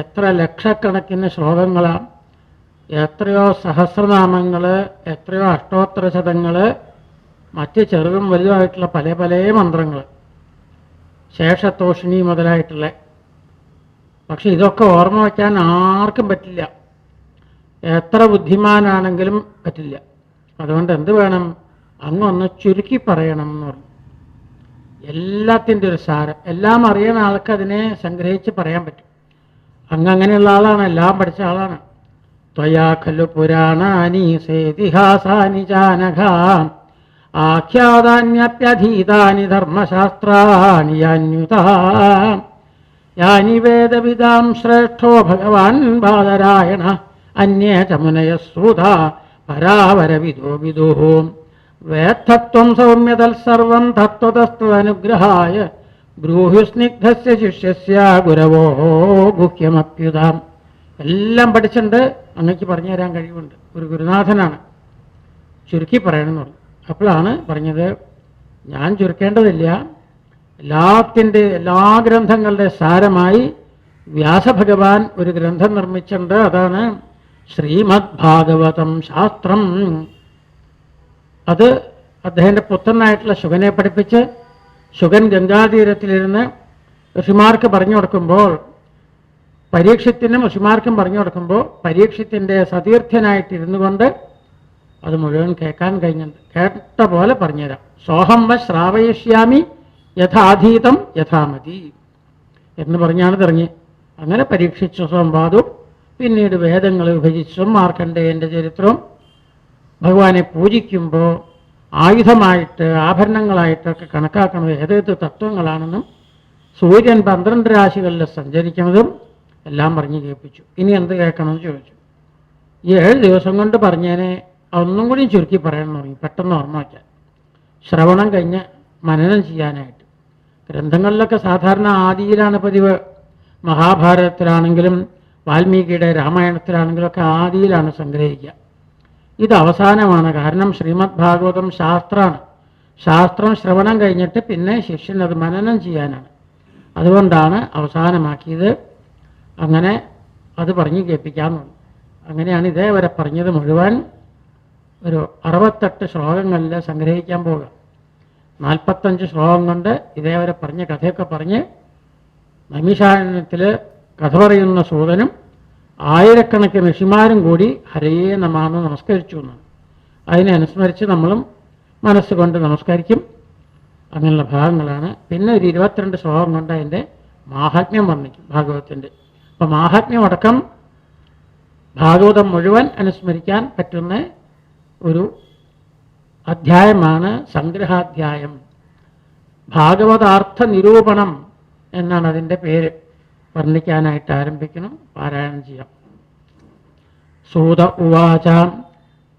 എത്ര ലക്ഷക്കണക്കിന് ശ്ലോകങ്ങളാണ് എത്രയോ സഹസ്രനാമങ്ങൾ എത്രയോ അഷ്ടോത്തര ശതങ്ങൾ മറ്റ് ചെറുതും വലുതുമായിട്ടുള്ള പല പല മന്ത്രങ്ങൾ ശേഷത്തോഷിണി മുതലായിട്ടുള്ള. പക്ഷെ ഇതൊക്കെ ഓർമ്മ വയ്ക്കാൻ ആർക്കും പറ്റില്ല. എത്ര ബുദ്ധിമാനാണെങ്കിലും പറ്റില്ല. അതുകൊണ്ട് എന്ത് വേണം? അങ്ങൊന്ന് ചുരുക്കി പറയണം എന്ന് പറഞ്ഞു. എല്ലാത്തിന്റെ ഒരു സാരം. എല്ലാം അറിയുന്ന ആൾക്ക് അതിനെ സംഗ്രഹിച്ച് പറയാൻ പറ്റും. അങ്ങ് അങ്ങനെയുള്ള ആളാണ് എല്ലാം പഠിച്ച ആളാണ്. ത്വയാഖലു പുരാണാനി സേതിഹാസാനി ജാനഘ ആഖ്യാതാന്യപ്യധീതാനി ധർമ്മശാസ്ത്രാണി യാന്യുതാ യാനി വേദവിദാം ശ്രേഷ്ഠോ ഭഗവാൻ ബാദരായണ അന്യേ ച പരാവരവിദോ വിദുഃ വേദത്വം സൗമ്യതൽ സർവം ബ്രൂഹുസ്നിഗ്ധസ്യ ശിഷ്യസ്യ ഗുരവോ ഗുഹ്യമപ്യുതാം. എല്ലാം പഠിച്ചിട്ടുണ്ട്. അങ്ങക്ക് പറഞ്ഞു തരാൻ കഴിവുണ്ട്. ഒരു ഗുരുനാഥനാണ്. ചുരുക്കി പറയണമെന്ന് പറഞ്ഞു അപ്പോഴാണ് പറഞ്ഞത് ഞാൻ ചുരുക്കേണ്ടതില്ല. എല്ലാത്തിന്റെ എല്ലാ ഗ്രന്ഥങ്ങളുടെ സാരമായി വ്യാസഭഗവാൻ ഒരു ഗ്രന്ഥം നിർമ്മിച്ചിട്ടുണ്ട്. അതാണ് ശ്രീമദ് ഭാഗവതം ശാസ്ത്രം. അത് അദ്ദേഹത്തിന്റെ പുത്രനായിട്ടുള്ള ശുഗനെ പഠിപ്പിച്ച് ശുഗൻ ഗംഗാതീരത്തിലിരുന്ന് ഋഷിമാർക്ക് പറഞ്ഞു കൊടുക്കുമ്പോൾ പരീക്ഷത്തിനും ഋഷിമാർക്കും പറഞ്ഞു കൊടുക്കുമ്പോൾ പരീക്ഷത്തിന്റെ സതീർത്ഥ്യനായിട്ടിരുന്നു കൊണ്ട് അത് മുഴുവൻ കേൾക്കാൻ കഴിഞ്ഞിട്ടുണ്ട്. കേട്ട പോലെ പറഞ്ഞുതരാം. സോഹം വ ശ്രാവയിഷ്യാമി യഥാധീതം യഥാമതി എന്ന് പറഞ്ഞാണ് തുടങ്ങി അങ്ങനെ പരീക്ഷിച്ച സംവാദവും പിന്നീട് വേദങ്ങൾ വിഭജിച്ചും മാർക്കണ്ഡേയന്റെ ചരിത്രവും ഭഗവാനെ പൂജിക്കുമ്പോൾ ആയുധമായിട്ട് ആഭരണങ്ങളായിട്ടൊക്കെ കണക്കാക്കുന്നത് ഏതേത് തത്വങ്ങളാണെന്നും സൂര്യൻ പന്ത്രണ്ട് രാശികളിൽ സഞ്ചരിക്കുന്നതും എല്ലാം പറഞ്ഞു കേൾപ്പിച്ചു. ഇനി എന്ത് കേൾക്കണമെന്ന് ചോദിച്ചു. ഈ ഏഴ് ദിവസം കൊണ്ട് പറഞ്ഞതിനെ ഒന്നും കൂടി ചുരുക്കി പറയാൻ തുടങ്ങി പെട്ടെന്ന് ഓർമ്മ വയ്ക്കാൻ. ശ്രവണം കഴിഞ്ഞ് മനനം ചെയ്യാനായിട്ട്. ഗ്രന്ഥങ്ങളിലൊക്കെ സാധാരണ ആദിയിലാണ് പതിവ്. മഹാഭാരതത്തിലാണെങ്കിലും വാൽമീകിയുടെ രാമായണത്തിലാണെങ്കിലും ഒക്കെ ആദിയിലാണ് സംഗ്രഹിക്കുക. ഇത് അവസാനമാണ്. കാരണം ശ്രീമദ് ഭാഗവതം ശാസ്ത്രമാണ് ശാസ്ത്രം ശ്രവണം കഴിഞ്ഞിട്ട് പിന്നെ ശിഷ്യൻ അത് മനനം ചെയ്യാനാണ്. അതുകൊണ്ടാണ് അവസാനമാക്കിയത്. അങ്ങനെ അത് പറഞ്ഞു കേൾപ്പിക്കാമെന്നുണ്ട് അങ്ങനെയാണ് ഇതേവരെ പറഞ്ഞത് മുഴുവൻ. ഒരു അറുപത്തെട്ട് ശ്ലോകങ്ങളിൽ സംഗ്രഹിക്കാൻ പോവുക. നാൽപ്പത്തഞ്ച് ശ്ലോകം കൊണ്ട് ഇതേവരെ പറഞ്ഞ കഥയൊക്കെ പറഞ്ഞ് നൈമിഷാരണ്യത്തിൽ കഥ പറയുന്ന സൂതനും ആയിരക്കണക്കിന് ഋഷിമാരും കൂടി ഹരേ നമാന്ന് നമസ്കരിച്ചു എന്ന്. അതിനെ അനുസ്മരിച്ച് നമ്മളും മനസ്സുകൊണ്ട് നമസ്കരിക്കും. അങ്ങനെയുള്ള ഭാഗങ്ങളാണ്. പിന്നെ ഒരു ഇരുപത്തിരണ്ട് ശ്ലോകം കൊണ്ട് അതിന്റെ മാഹാത്മ്യം വർണിക്കും ഭാഗവതത്തിന്റെ അപ്പം മാഹാത്മ്യം അടക്കം ഭാഗവതം മുഴുവൻ അനുസ്മരിക്കാൻ പറ്റുന്ന ഒരു അധ്യായമാണ് സംഗ്രഹാധ്യായം. ഭാഗവതാർത്ഥ നിരൂപണം എന്നാണ് അതിന്റെ പേര്. വർണിക്കാനായിട്ട് ആരംഭിക്കണം. പാരായണം ചെയ്യാം. സൂത ഉവാച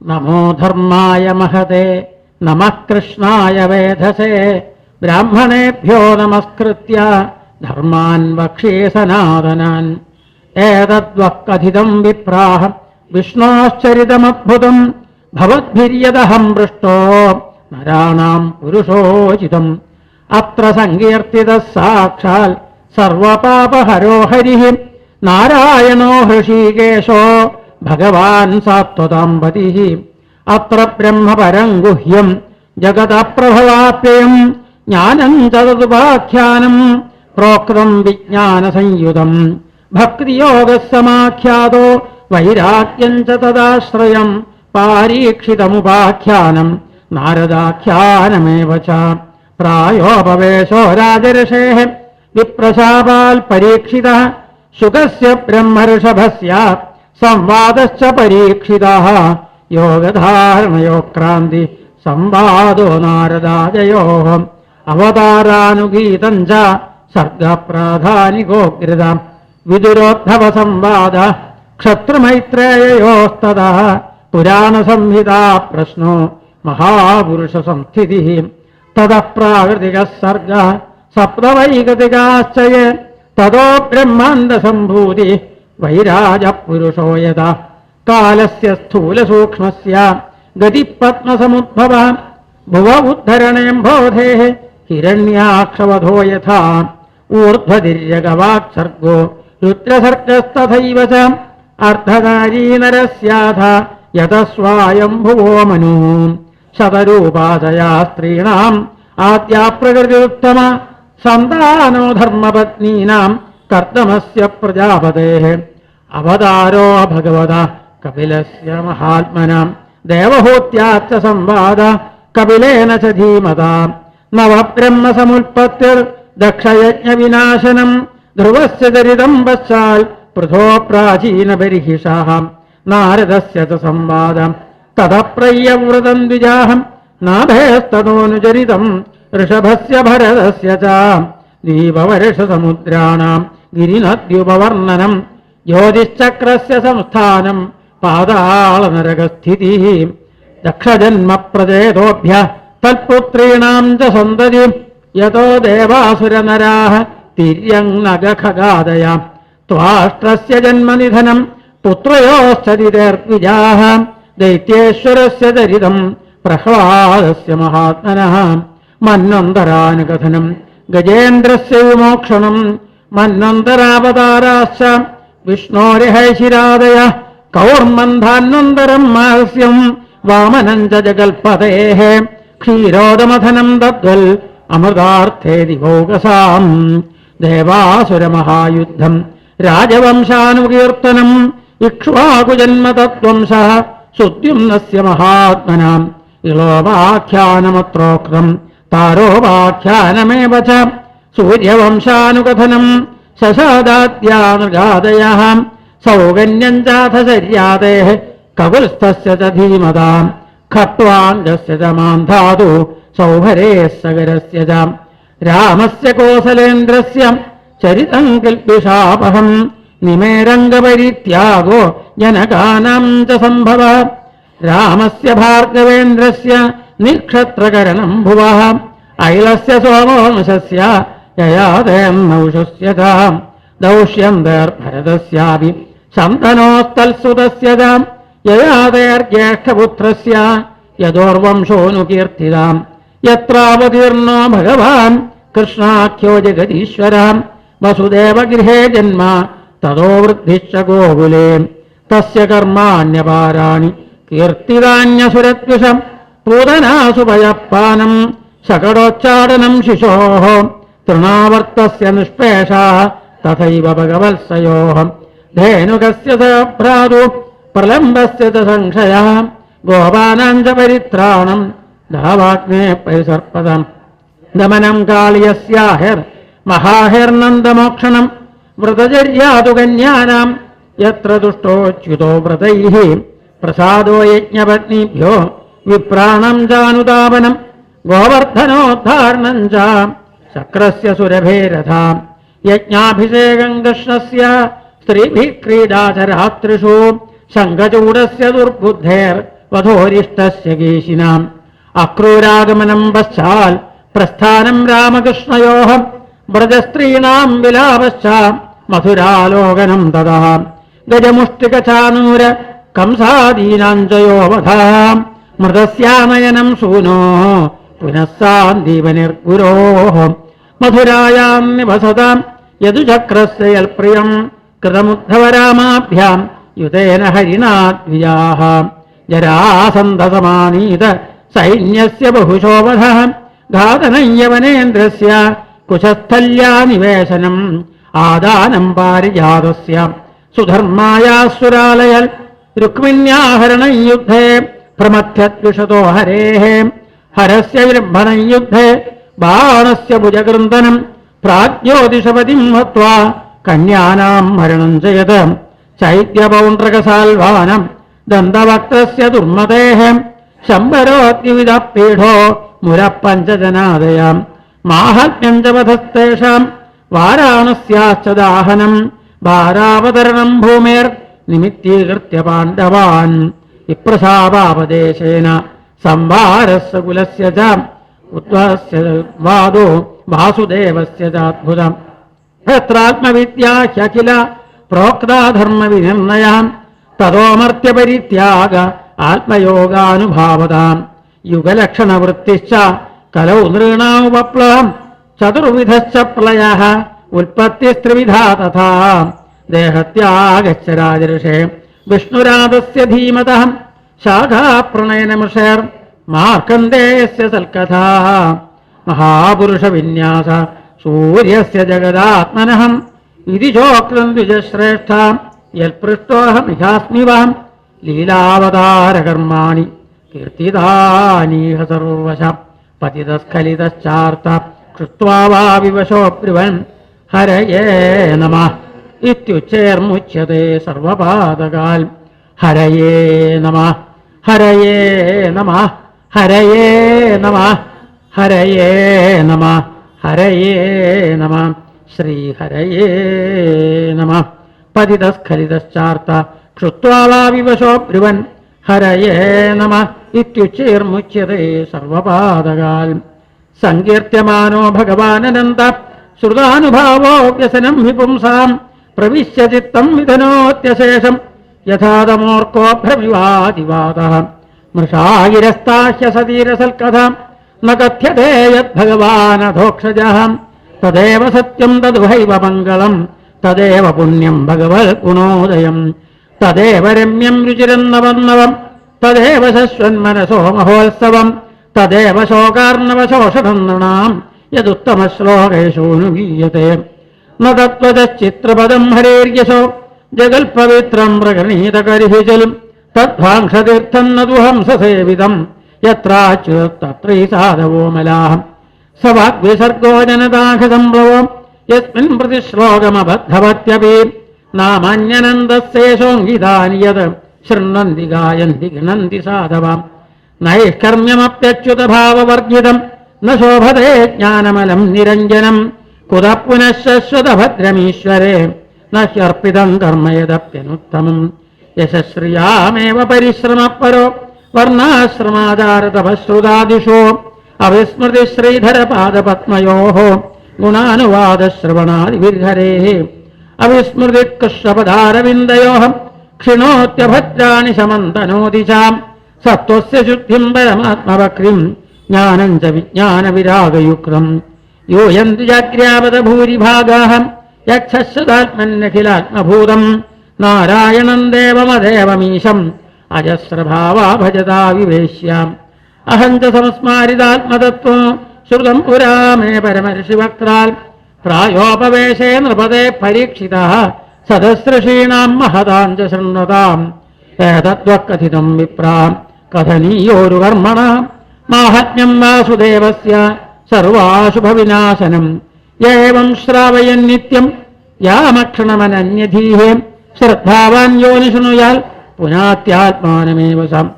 നമോ ധർമായ മഹതേ നമ കൃഷ്ണായ വേധസേ ബ്രാഹ്മണേഭ്യോ നമസ്കൃത്യ ധർമാൻ വക്ഷ്യേ സനാതനാൻ ഏതദ്വക്കഥിതം വിപ്രാഹ വിഷ്ണോശ്ചരിതമദ്ഭുതം ഭവദ്ഭിര്യദഹം പൃഷ്ടോ നരാണാം പുരുഷോചിതം. അത്ര സങ്കീർത്തിത സാക്ഷാൽ സർവപാപഹരോ ഹരി നാരായണോ ഹൃഷീകേശോ ഭഗവാൻ സാത്വതാമ്പതി അത്ര ബ്രഹ്മപരം ഗുഹ്യം ജഗതപ്രഭവാപ്യയം ജ്ഞാനം ചതുപാഖ്യാനം പ്രോക്തം വിജ്ഞാനസംയുതം. ഭക്തിയോഗസമാഖ്യാതോ വൈരാഗ്യം ച പാരീക്ഷിതമുപാഖ്യാനം നാരദാഖ്യാനമേവ പ്രായോപവേശോ രാജർഷേ വിപ്രശാപാൽ പരീക്ഷിത. ശുകസ്യ ബ്രഹ്മഋഷഭസ്യ സംവാദശ്ച പരീക്ഷിത യോഗധാരണയോക്രാന്തി. സംവാദോ നാരദാജയോ അവതാരാനുഗീതം ച. സർഗപ്രാധാനികോഗ്രത. വിദുരോദ്ധവ സംവാദ. ക്ഷത്രമൈത്രേയോസ്തത പുരാണസംഹിതാ പ്രശ്നോ. മഹാപുരുഷ സംസ്ഥിതി തത പ്രാകൃതിക സർഗ. സപ്തവൈകൃതികാശ്ചയ തതോ ബ്രഹ്മാണ്ടസംഭൂതി വൈരാജ പുരുഷോ യഥ. കാലസ്യ സ്ഥൂലസൂക്ഷ്മസ്യ. ഗതിപത്മസമുദ്ഭവ ഭുവ ഉദ്ധരണേംബോധേ ഹിരണ്യാക്ഷവധോ യഥാ. ഊർധ്വതിര്യഗവാക്സർഗോ രുദ്രസർഗസ്തഥൈവ ച. അർദ്ധകാരീ നരസ്യാഥ യതസ്വായംഭുവോ മനൂ. ശതരൂപാചയാ സ്ത്രീണാം. ആദ്യാ പ്രകൃതിരുത്തമ സന്താനോ ധർമ്മപത്നീനാം കർത്തമസ്യ പ്രജാപതേ. അവതാരോ ഭഗവത കപിലസ്യ മഹാത്മനാം. ദേവഹൂത്യാച്ച സംവാദ കപിലേന ച ധീമത. നവബ്രഹ്മസമുൽപത്തിർ ദക്ഷയജ്ഞ വിനാശനം ധ്രുവസ്യ ചരിതം പശ്ചാൽ പൃഥോ പ്രാചീനബർഹിഷാः നാരദസ്യ ച സംവാദം. തതപ്രയ്യവ്രതം ദ്വിജാഹം. നാഭേസ്തനോനുചരിതം ഋഷഭസ്യ ഭരതസ്യ ച. ദീപവർഷസമുദ്രാണാം ഗിരിനദ്യുപവർണനം. ജ്യോതിശ്ചക്രസ്യ സംസ്ഥാനം. പാതാളനരകസ്ഥിതി. ദക്ഷജന്മപ്രചേതോഭ്യ തൽപുത്രീണാം ച സന്തതി. യതോ ദേവാസുരനരാः തിര്യങ്നഗഖഗാദയ ത്വാഷ്ട്രസ്യ ജന്മനിധനം. പുത്രയോശ്ചരിതേർദ്വിജാः ദൈത്യേശ്വരസ്യ ചരിതം. പ്രഹ്ലാദസ്യ മഹാത്മനഃ. മന്വന്തരാനുകഥനം ഗജേന്ദ്രസ്യ വിമോക്ഷണം മന്വന്തരാവതാരാശ്ച വിഷ്ണോരഹൈശിരാദയ കൗർമന്ധാന്നന്തരം മാഹസ്യം. വാമനം ച ജഗൽപതേः ക്ഷീരോദമഥനം തദ്വൽ. അമൃതാർത്ഥേ ദിവോകസാം ദേവാസുരമഹായുദ്ധം. രാജവംശാനുകീർത്തനം. ഇക്ഷ്വാകുജന്മതത്വംശ. സുദ്യുമ്നസ്യ മഹാത്മനാം. ഇളോപാഖ്യാനമത്രോക്തം താരോപാഖ്യാനമേവ ച. സൂര്യവംശാനുകഥനം ശശാദാദ്യാനൃഗാദയ സൗകന്യം ചാഥ ശര്യാദേ കകുൽസ്ഥസ്യ ച ധീമതാം. ഖട്വാംഗസ്യ ച മാന്ധാതു സൗഭരേ സഗരസ്യ ച. രാമസ്യ കോസലേന്ദ്രസ്യ. ചരിതം കൽപ്പിഷാപഹം നിമേരംഗപരിത്യാഗോ ജനകാനാം ച സംഭവ. രാമസ്യ ഭാർഗവേന്ദ്രസ്യ. നിക്ഷത്രകരണം ഭുവ അയിലസ്യ സോമോംശസ്യ യയാദേന്നൗഷസ്യ ച ദൗഷ്യന്തേർഭരതസ്യാപി ശന്തനോസ്തൽസുതസ്യ ച യദോർവംശോനുകീർത്തിതാം യത്രാവതീർണോ ഭഗവാൻ കൃഷ്ണാഖ്യോ ജഗതീശ്വരാം വസുദേവഗൃഹേ ജന്മ തതോ വൃദ്ധിശ്ച ഗോകുലേ തസ്യ കർമാണ്യപാരാണി കീർത്തിതാന്യസുരദ്വിഷം പൂതനാസുഭയപ്പാനം ശകടോച്ചാടനം ശിശോ തൃണാവർത്തസ്യ നിഷ്പേഷ തഥൈവ ഭഗവത്സയോ ധേനുകസ്യ സ ഭ്രാതു പ്രലംബസ്യ സംശയ ഗോപാനാഞ്ച പരിത്രാണം ധാവാഗ്നേ പരിസർപ്പതം. ദമനം കാളിയസ്യാഹിർ മഹാഹിർനന്ദമോക്ഷണം വ്രതചര്യാതു കന്യാനാം യത്ര ദുഷ്ടോച്യുതോ വ്രതൈ പ്രസാദോ യജ്ഞപത്നീഭ്യോ വിപ്രാണം ചാനുതാപനം ഗോവർദ്ധനോദ്ധാരണം ച. ശക്രസ്യ സുരഭേരഥാം. യജ്ഞാഭിഷേകം കൃഷ്ണസ്യ സ്ത്രീഭി ക്രീഡാചരാത്രിഷു. ശങ്കചൂടസ്യ ദുർബുദ്ധേർ വധോരിഷ്ടസ്യ കേശിനാം അക്രൂരാഗമനം പശ്ചാൽ പ്രസ്ഥാനം രാമകൃഷ്ണയോഹം. വ്രജസ്ത്രീണാം വിലാപശ്ച മധുരാലോകനം തഥാ. ഗജമുഷ്ടികചാനൂര കംസാദീനാഞ്ചയോ വധ മൃതസ്യാനയനം സൂനോ പുനഃസാന്ദീപനിർഗുരോ മധുരായാം നിവസതാം. യദുചക്രസ്യൽപ്രിയം കൃതമുദ്ധവരാമാഭ്യാം. യുതേന ഹരിണാദ്വിജാः ജരാസന്ധസമാനീത സൈന്യസ്യ ബഹുശോഭ ഘാതനയ്യവനേന്ദ്രസ്യ കുശസ്ഥല്യാ നിവേശനം. ആദാനം പാരിജാതസ്യ. സുധർമാരാലയൽ രുക്മിണ്യാഹരണം യുദ്ധേ. പ്രമഥ്യദ്വിഷതോ ഹരേः ഹരസ്യ വിലംഭനം യുദ്ധേ ബാണസ്യ ഭുജകൃന്ദനം പ്രാജ്യോതിഷപതിം ഹത്വാ കന്യാനാം മരണം ചെയ്ത് ചൈത്യപൗണ്ട്രകസാൽവാനം ദന്തവക്രസ്യ ദുർമതേഹ ശംബരോദ്യുവിധ പീഠോ മുരപ്പഞ്ചജനാദയാം വധസ്തേഷാം വാരാണസ്യാശ്ച ദാഹനം ഭാരാവതരണം ഭൂമേർ നിമിത്തീകൃത്യ പാണ്ഡവാൻ വിപ്രശാപാപദേശേന സംഭാരസ്യ കുലസ്യ ച ഉദ്വസ്യ വാദോ വാസുദേവസ്യ ചാദ്ഭുതം ക്ഷത്രാത്മവിദ്യാ ഹ്യഖില പ്രോക്താധർമ്മ വിനിർണയാം തതോമർത്യപരിത്യാഗ ആത്മയോഗാനുഭാവതാം. യുഗലക്ഷണവൃത്തിശ്ച കലൗ നൃണാമുപപ്ലവം ചതുർവിധശ്ച പ്രളയ ഉൽപ്പത്തിസ്ത്രിവിധ തഥാ. ദേഹത്യാഗച്ഛരാജർഷേ വിഷ്ണുരാധസ്യ ധീമത ശാഖാപ്രണയനമൃഷേർ മാർക്കണ്ഡേയസ്യ സൽക്കഥാ മഹാപുരുഷവിന്യാസ സൂര്യസ്യ ജഗദാത്മനഹം ഇതി ചോക്രം ദ്വിജശ്രേഷ്ഠ യൽപൃഷ്ടോഹമിഹാസ്മി വഹം ലീലാവതാരകർമാണി കീർത്തിദാനീഹ സർവശ പതിതസ്ഖലിതശ്ചാർത്ത കൃത്വാ വാ വിവശോ ബ്രുവൻ ഹരയേ നമ ഇത്യുച്ചേർമുച്യത്തെ സർവപാതകാൽ. ഹരയേ നമ ഹരയേ നമ ഹരയേ നമ ഹരയേ നമ ഹരയേ നമ ശ്രീഹരയേ നമ. പതിതസ്ഖലിതശ്ചാർത്ത ക്ഷുത്വാളാവിവശോ വാ വിവശോ ബ്രുവൻ ഹരയേ നമ ഇത്യുച്ചേർമുച്യത്തെ സർവപാതകാൽ. സങ്കീർത്യമാനോ ഭഗവാനനന്ത ശ്രുതാനുഭാവോ വ്യസനം വിപുംസാം. ప్రవిశ్యతి తన్విధనోత్యశేషం యథాదమూర్కోభ్రమివాదివాద మృషాయిరస్తాహ్య సతీరసల్కథాం నథ్యతే యద్భగవానధోక్షజ తదేవ సత్యం తదుహైవ మంగళం తదే పుణ్యం భగవద్గుణోదయం తదే రమ్యం రుచిరన్నవర్ణవం తదే సస్వన్మనసో మహోత్సవం తదే శోకార్ణవ శోషణం నృణం యదుత్తమ శ్లోకేషు ശോകാർണവശോഷണം നൃണാം യദുത്തമശ്ലോകേഷോനുഗീയത്തെ ന തത്വതശ്ചിത്രപദം ഹരേര്യശോ ജഗൽപവിത്രം പ്രകണീതകരിഹിചലും തദ്ഭാംക്ഷതീർത്ഥം നദുഹംസസേവിതം. ഹംസസേവിതം യത്രാച്യുതത്രൈ സാധവോമലാഹം സ വാഗ്വിസർഗോ ജനതാഘസംഭവോ യസ്മിൻ പ്രതിശ്ലോകമബദ്ധവത്യപി. നാമാന്യനന്ദശേഷോങ്കിതാനി യത് ശൃണ്വന്തി ഗായന്തി ഗണന്തി സാധവാം. നൈഷ്കർമ്മ്യമപ്യച്യുതഭാവവർജിതം. ന ശോഭതേ ജ്ഞാനമലം നിരഞ്ജനം. കുത പുനഃശശ്വതഭദ്രമീശ്വരേ ന ഹ്യർപ്പിതം കർമ്മയദപ്യനുത്തമം. യശശ്രിയാമേവ പരിശ്രമപരോ വർണാശ്രമാചാരതപശ്രുതാദിഷോ. അവിസ്മൃതി ശ്രീധരപാദപത്മയോ ഗുണാനുവാദശ്രവണാദിവിർഹരേ. അവിസ്മൃതി കൃഷ്ണപദാരവിന്ദയോ ക്ഷിണോത്യഭദ്രാണി ശമന്തനോതി ചാം സത്വസ്യ ശുദ്ധിം പരമാത്മവക്രിം ജ്ഞാനം ച വിജ്ഞാനവിരാഗയുക്തം. യൂയന്തി ജാഗ്രാവത ഭൂരിഭാഗാഹം യക്ഷതാത്മന്നഖിലാത്മഭൂതം നാരായണം ദേവമദേവമീശം അജസ്രഭാവാ ഭജതാ വിവേശ്യാം അഹം ച സംസ്മാരിതാത്മതത്വം ശ്രുതം പുരാ മേ പരമർഷിവക്രാൽ പ്രായോപവേശേ നൃപതേ പരീക്ഷിത സദസ്രഷീണാം മഹതാം ച ശൃണ്വതാം ഏതദ്വക്കഥിതം വിപ്രാം കഥനീയോരു കർമ്മണ മാഹാത്മ്യം വാസുദേവസ്യ സർവാശുഭവിനാശനം. ഏവം ശ്രാവയൻ നിത്യം. യാമക്ഷണമനന്യധീഹേം. ശ്രദ്ധാവാൻ യോനി ശൃണുയാൽ പുനാത്യാത്മാനമേവ സം.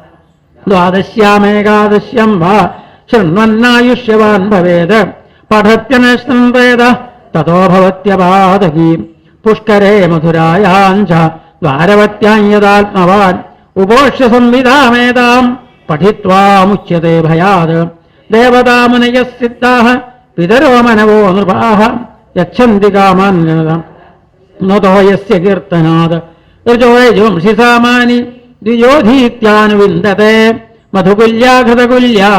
ദ്വാദശ്യാമേകാദശ്യം വാ. ശൃണ്വന്നായുഷ്യവാൻ ഭവേത് പഠത്യനശ്രേത തതോ ഭവത്യപാതകീ പുഷ്കരേ മധുരായാഞ്ച ദ്വാരവത്യാത്മവാൻ ഉപോഷ്യ സംവിധാമേതാം. പഠിത്വാമുച്യത്തെ ഭയാത്. ദേവതാമുനയഃ സിദ്ധാഹ പിതരോ മനവോ നൃപാഹ യക്ഷന്തി കാമാൻ നതോ യസ്യ കീർത്തനാത് ഋജോയജോംഷി സാമാനി ദ്വിജോധീത്യാനുവിന്ദത്തെ മധുകുല്യാഘൃതകുല്യാ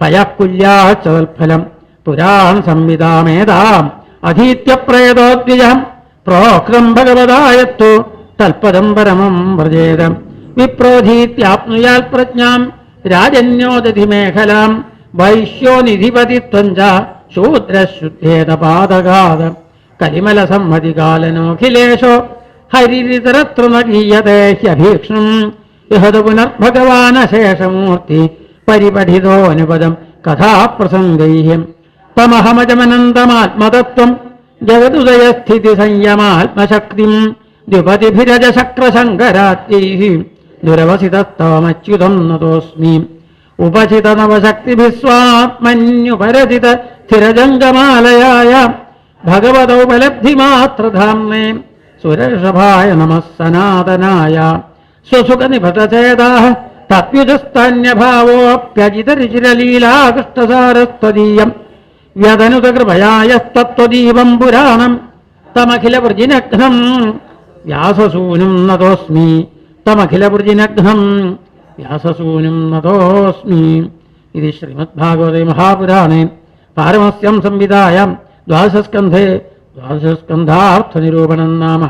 പയക്കുല്യാ ചതൽഫലം. പുരാൺ സംവിധാമേതാം. അധീത്യപ്രേതോദ്വിജം. പ്രോക്തം ഭഗവതായത്തു തൽപദം പരമം വ്രജേതം. വിപ്രോധീത്യാപ്നുയാൽ പ്രജ്ഞാം രാജന്യോദധി മേഖലാം വൈശ്യോ നിധിപതിത്വം ച ശൂദ്രശുദ്ധേതപാതകാത കലിമല സമ്മതികാലനോഖിലേശോ ഹരിരിതരത്ര നഗീയതേ ഹ്യഭീക്ഷ്ണം ഇഹത് പുനർഭഗവാനശേഷമൂർത്തി പരിപഠിതോനുപദം കഥാപ്രസംഗൈഹ്യം തമഹമജമനന്തമാത്മതത്വം ജഗതുദയസ്ഥിതി സംയമാത്മശക്തിം ദ്വിപതിഭിരജശക്രശങ്കരാത്യൈः ദുരവസിതസ്തവമച്യുതം നതോസ്മി ഉപചിതനവശക്തിഭിസ്വാത്മന്യുപരചിത സ്ഥിരജംഗമാലയായ ഭഗവതോപലബ്ധിമാത്രധാംനേ സുരഷഭായ നമസ്സനാതനായ സനാതനായ സ്വസുഖനിഭതചേതാः തത്യുജസ്താന്യഭാവോऽപ്യജിതരുചിരലീലാകൃഷ്ടസാരസ്ത്വദീയം വ്യതനുതകൃപയായസ്തത്വദീപം പുരാണം തമഖിലവൃജിനഘ്നം വ്യാസസൂനും നതോസ്മി തമഖിലവൃജിനഘ്നം വ്യാസസൂനും നതോസ്മി ഇത് ശ്രീമദ്ഭാഗവതേ മഹാപുരാണേ. പാരമസ്യം സംവിധായം. ദ്വാദശസ്കന്ധേ ദ്വാദശസ്കന്ധാർത്ഥനിരൂപണം നാമ.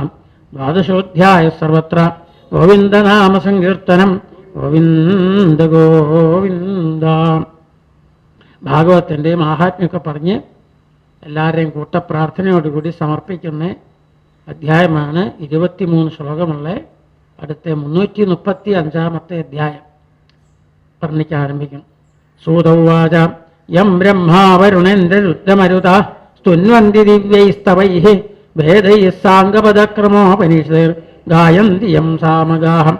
ദ്വാദശോധ്യായ സർവത്ര. ഗോവിന്ദനാമ സങ്കീർത്തനം. ഗോവിന്ദ ഗോവിന്ദ. ഭാഗവത്തിന്റെ മാഹാത്മ്യമൊക്കെ പറഞ്ഞ് എല്ലാവരെയും കൂട്ടപ്രാർത്ഥനയോടുകൂടി സമർപ്പിക്കുന്ന അധ്യായമാണ് ഇരുപത്തിമൂന്ന് ശ്ലോകമുള്ള അടുത്ത മുന്നൂറ്റി മുപ്പത്തി അഞ്ചാമത്തെ അധ്യായം. വർണിക്കാൻ ആരംഭിക്കും. സൂതൗവാച യം ബ്രഹ്മാവരുണേന്ദ്ര രുദ്രമരുത സ്തുന്വന്തി ദിവ്യൈസ്തവൈ ഭേദൈ സാംഗപദക്രമോപനിഷർ ഗായന്തി യം സാമഗാഹം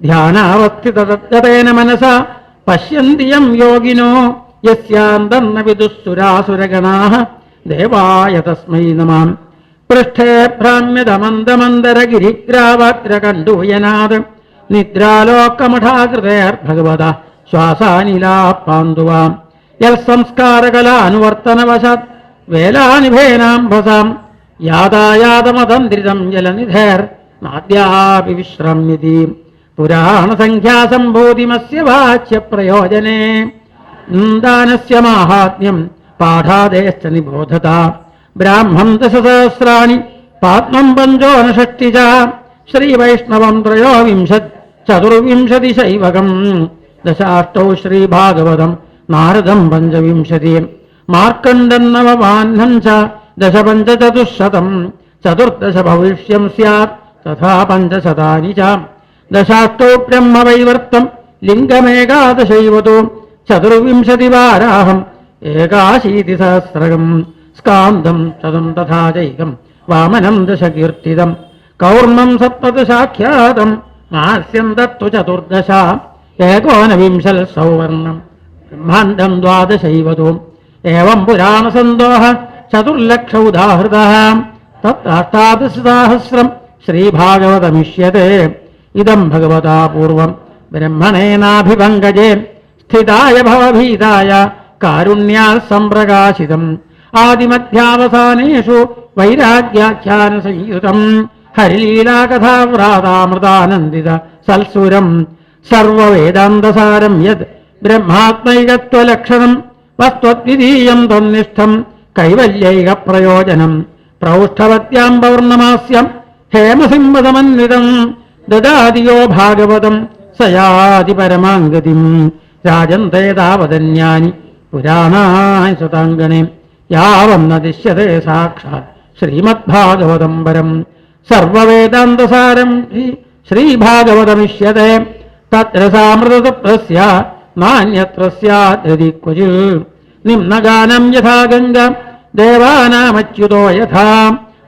ധ്യാനാവസ്ഥിതേന മനസ പശ്യന്തി യം യോഗിനോ യസ്യാന്തന്ന വിദുസുരാസുരഗണാ ദേവായ തസ്മൈ നമാം. പൃഷ്ഠേ ഭ്രാമ്യതമന്ദമന്ദരഗിരിഗ്രാവഗ്രകണ്ഡൂയനാദ് നിദ്രാലോകമഠാകൃതേർഭഗവത ശ്വാസാനിലാപാന്തുവാം യൽ സംസ്കാരകലാനുവർത്തനവശാത് വേലാനിഭേനാംഭസാം യാതായാതമതന്ത്രിതം ജലനിധേർ നാദ്യാപി വിശ്രമ്യതി പുരാണസംഖ്യാസംഭൂതിമസ്യ വാച്യപ്രയോജനേ. നന്ദാനസ്യ മാഹാത്മ്യം പാഠാദേശ നിബോധത. ബ്രാഹ്മം ദശസഹസ്രാണി പാത്മം പഞ്ചോനഷഷ്ടി ച ശ്രീവൈഷ്ണവം ത്രയോവിംശത് ചതുർവിംശതി ശൈവകം ദശാഷ്ടൗ ശ്രീഭാഗവതം നാരദം പഞ്ചവിംശതി. മാർക്കണ്ഡം നവവാഹ്നം ച ദശപഞ്ചചതുശതം ചതുർദശ ഭവിഷ്യം സ്യാത് തഥാ പഞ്ചശതാനി ച. ദശാഷ്ടോ ബ്രഹ്മവൈവർത്തം ലിംഗമേകാദശൈവതോ. ചതുർവിംശതി വാരാഹം ഏകാശീതി തതും തഥാചൈകം വാമനം ദശകീർത്തിതം. കൗർമ്മം സപ്തദശാഖ്യാതം മാസ്യം തത്തു ചതുർദശ. ഏകോനവിംശൽ സൗവർണം ബ്രഹ്മാണ്ഡം ദ്വാദശൈവതോ. ഏവം പുരാണസന്തോഹ ചതുർലക്ഷ ഉദാഹൃത. തത്താഷ്ടാദശസഹസ്രം ശ്രീഭാഗവതമിഷ്യത്തെ ഇതം ഭഗവതാ പൂർവം. ബ്രഹ്മണേനാഭിപങ്കജേ സ്ഥിതായ ഭവഭീതായ കാരുണ്യാൽ സംപ്രകാശിതം ആദിമധ്യാവസാനേഷു വൈരാഗ്യാഖ്യാന സംയുതം ഹരിലീലാകഥാവ്രാതാമൃതാനന്ദിത സൽസുരം. സർവവേദാന്തസാരം യത് ബ്രഹ്മാത്മൈകത്വലക്ഷണം. വസ്ത്വദ്വിതീയം തന്നിഷ്ഠം കൈവല്യൈക പ്രയോജനം പ്രൗഷ്ഠവത്യാംബവർണമാസ്യം. ഹേമസിംഹതമന്വിതം ദദാദിയോ ഭാഗവതം. സയാതി പരമാംഗതിം. രാജന്തേതാവതന്യാനി പുരാണാ പുരാണായ സുതാംഗണേ യാവം നദിശ്യത്തെ സാക്ഷാത് ശ്രീമദ്ഭാഗവതംബരം. സർവവേദാന്തസാരം ശ്രീഭാഗവതമിഷ്യത്തെ തത്ര സാമൃതതപ്തസ്യ നാന്യത്ര സ്യാദതി ക്വചിൽ നിമ്നഗാനം യഥാ ഗംഗ ദേവാനാമച്യുതോ യഥാ.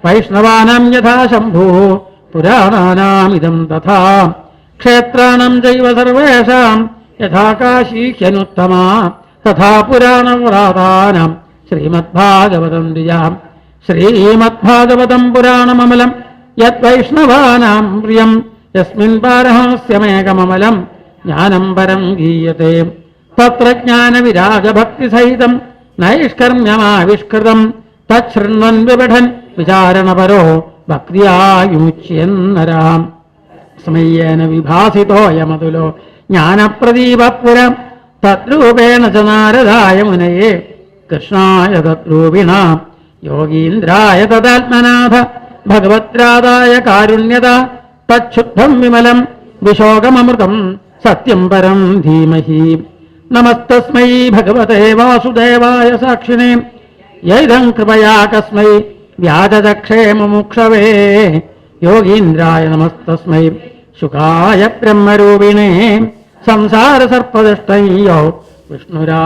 വൈഷ്ണവാനാം യഥാ ശംഭു പുരാണാനാമിതം തഥാ. ക്ഷേത്രാണം ചൈവ സർവേഷാം യഥാ കാശീഹ്യനുത്തമാ. തഥാ പുരാണവ്രാതാനാം ശ്രീമദ്ഭാഗവതം ദ്വിജാം ശ്രീമദ്ഭാഗവതം പുരാണമമലം. യദ്വൈഷ്ണവാനാം പ്രിയം. യസ്മിൻ പാരഹസ്യമേകമമലം. ജ്ഞാനം പരം ഗീയത്തെ. തത്ര ജ്ഞാനവിരാഗഭക്തിസഹിതം നൈഷ്കർമ്യമാവിഷ്കൃതം തച്ഛൃണ്വൻ വിപഠൻ. വിചാരണപരോ ഭക്തിയായുച്യന്നരാം സ്മയ്യേന വിഭാസിതോയമതുലോ. ജ്ഞാനപ്രദീപപുരം തദ്രൂപേണ ച നാരദായ മുനയെ. കൃഷ്ണായ തദ്രൂപിണ യോഗീന്ദ്രായ തദാത്മനാഥ ഭഗവത്രാദായ കാരുണ്യത തക്ഷുദ്ധം വിമലം വിശോകമൃതം സത്യം പരം ധീമഹി. നമസ്തസ്മൈ ഭഗവതേ വാസുദേവായ സാക്ഷിണേ യൈതം കൃപയാ കസ്മൈ വ്യാജദക്ഷേ മുമുക്ഷവേ. യോഗീന്ദ്രായ നമസ്തസ്മൈ ശുകായ ബ്രഹ്മരൂപിണേ സംസാര വിഷ്ണുരാതമമോചത്